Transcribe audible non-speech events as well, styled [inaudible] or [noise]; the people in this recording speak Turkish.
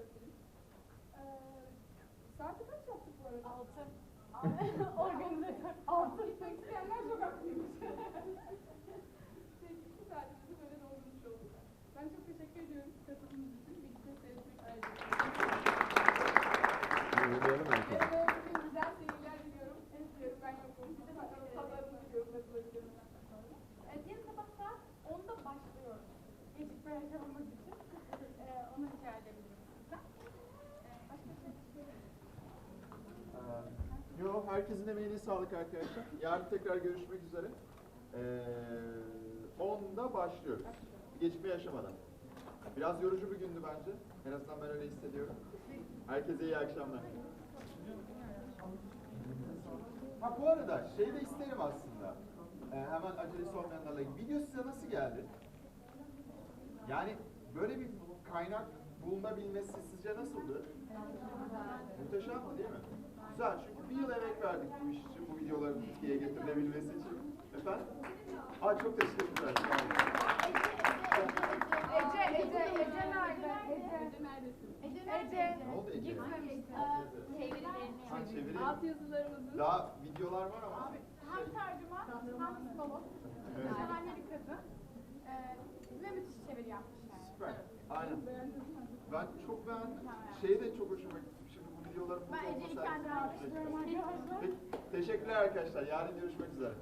Ee, saati kaç yaptık bu arada? Altı. [laughs] Organizatör. Altı. Gitmek isteyenler çok haklıymış. Peki iki saatimizi böyle doldurmuş olduk. Ben çok teşekkür ediyorum katıldığınız için. Birlikte seyretmek ayrıca. Uğurlayalım herkese. Evet, bugün güzel seyirler diliyorum. En istiyorum ben yokum. Size pazarını diliyorum katılabilirimden sonra. Evet, yarın sabah saat 10'da başlıyoruz. Gecikme yaşamamak için. Ee, onu rica edebilirim sizden. Ee, başka bir şey Ee, Yo, herkesin emeğine sağlık arkadaşlar. Yarın tekrar görüşmek üzere. Ee, 10'da başlıyoruz. Gecikme yaşamadan. Biraz yorucu bir gündü bence. En azından ben öyle hissediyorum. Herkese iyi akşamlar. Ha bu arada şey de isterim aslında. Ee, hemen acelesi olmayanlarla. Video size nasıl geldi? Yani böyle bir kaynak bulunabilmesi sizce nasıldı? Muhteşemdi değil mi? Güzel çünkü bir yıl emek verdik bu iş için, bu videoların Türkiye'ye getirilebilmesi için. Efendim? Aa çok teşekkürler. Ece, Ece, Ece nerede? Ece. Ece neredesin? Ece. Ne oldu Ece? Çevirilerini Ha çeviri. Alt yazılarımızın. Daha videolar var ama. Abi hem tercüman hem psikolog. Evet. Şahane bir kadın. Ee, ve müthiş çeviri yapmış yani. Süper. Aynen. Ben çok beğendim. Şey de çok hoşuma gitti. Şimdi bu videoların burada Teşekkürler arkadaşlar. Yarın görüşmek üzere.